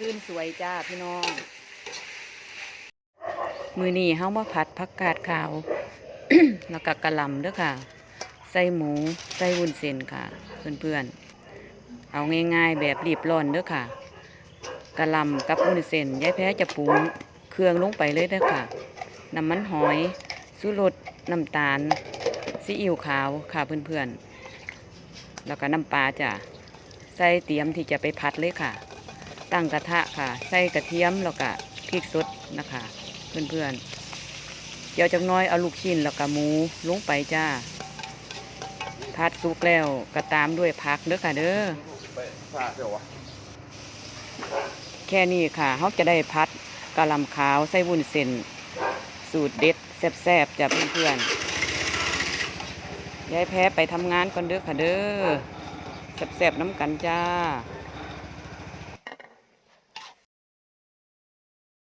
คืนสวยจ้าพี่น้อง มือนี้เฮามาผัดผักกาดขาว แล้วก็กระลำเด้อค่ะ ใส่หมู ใส่วุ้นเส้นค่ะ เพื่อนๆ เอาง่ายๆแบบรีบร้อนเด้อค่ะกระลำกับวุ้นเส้นยายแพ้จะปรุงเครื่องลงไปเลยเด้อค่ะ น้ำมันหอยสุรสน้ำตาลซีอิ๊วขาวค่ะเพื่อนๆ แล้วก็น้ำปลาจ้ะใส่เตรียมที่จะไปผัดเลยค่ะ ตั้งกระทะค่ะ ใส่กระเทียมแล้วก็พริกสดนะคะ เพื่อนๆ เดี๋ยวจักน้อยเอาลูกชิ้นแล้วก็หมูลงไปจ้าผัดสุกแล้วก็ตามด้วยผักเด้อค่ะเด้อแค่นี้ค่ะเขาจะได้พัดกะหล่ำขาวใส่วุ้นเส้นสูตรเด็ดแซ่บๆจ้ะเพื่อนๆยายแพ้ไปทำงานก่อนเด้อค่ะเด้อแซ่บๆน้ำกันจ้า